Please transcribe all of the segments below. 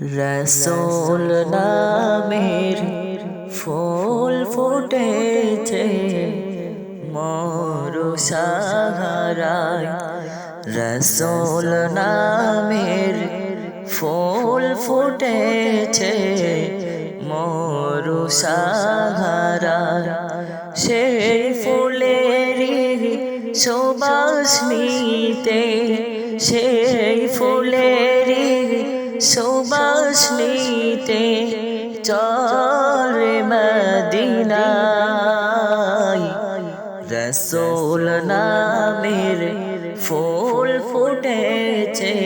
রসোল নামের ফুল ফুটেছে, মরু সাহারায় রসোল নামের ফুল ফুটেছে, মরু সাহারায় সেই ফুলেরই সুবাস নিতে, সেই ফুলেরই সুবাস নিতে চলে মদিনায়। রসোল নামের ফুল ফুটেছে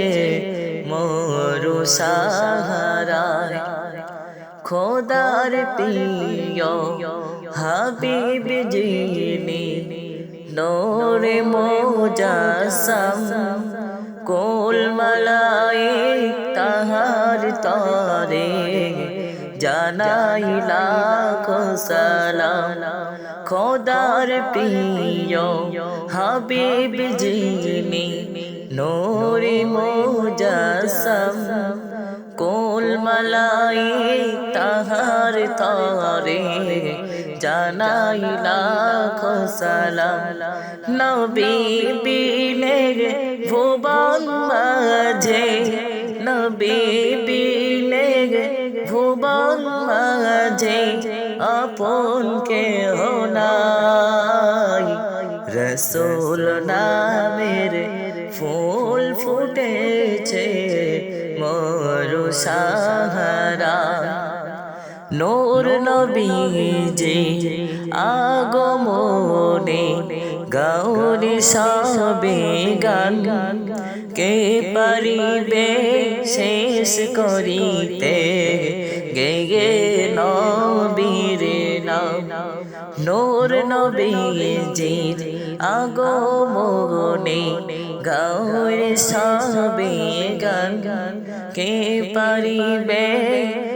মরু সাহারায়। খোদার প্রিয় হাবিব জিনি নোরে মোজাসম কোল তাহার তরে জানাই লাখ সালাম। খোদার প্রিয় হাবিব জিনি নোরে মোজাসম, কোল মালাই তাহার তরে জানাই লাখ সালাম। নবী বিনে ভুবন মাঝে, নবী আপন কে নাই। রসুল নামের ফুল ফুটেছে মরু সাহারা। নূর নবীজি আগমনে গৌরী সবে গান। কে পারিবে শেষ করিতে? গে গে নাম নূর নবীজির আগমনে গৌরী সবে গান কে পারিবে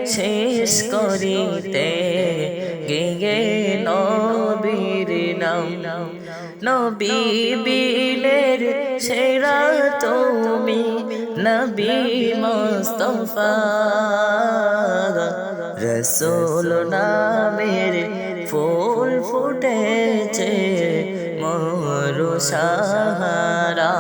শেষ করিতে? গে নবীর নাম? নবী বিলের সেরা তুমি নবী মুস্তফা। রসুল নামের ফুল ফুটেছে মরু সাহারা।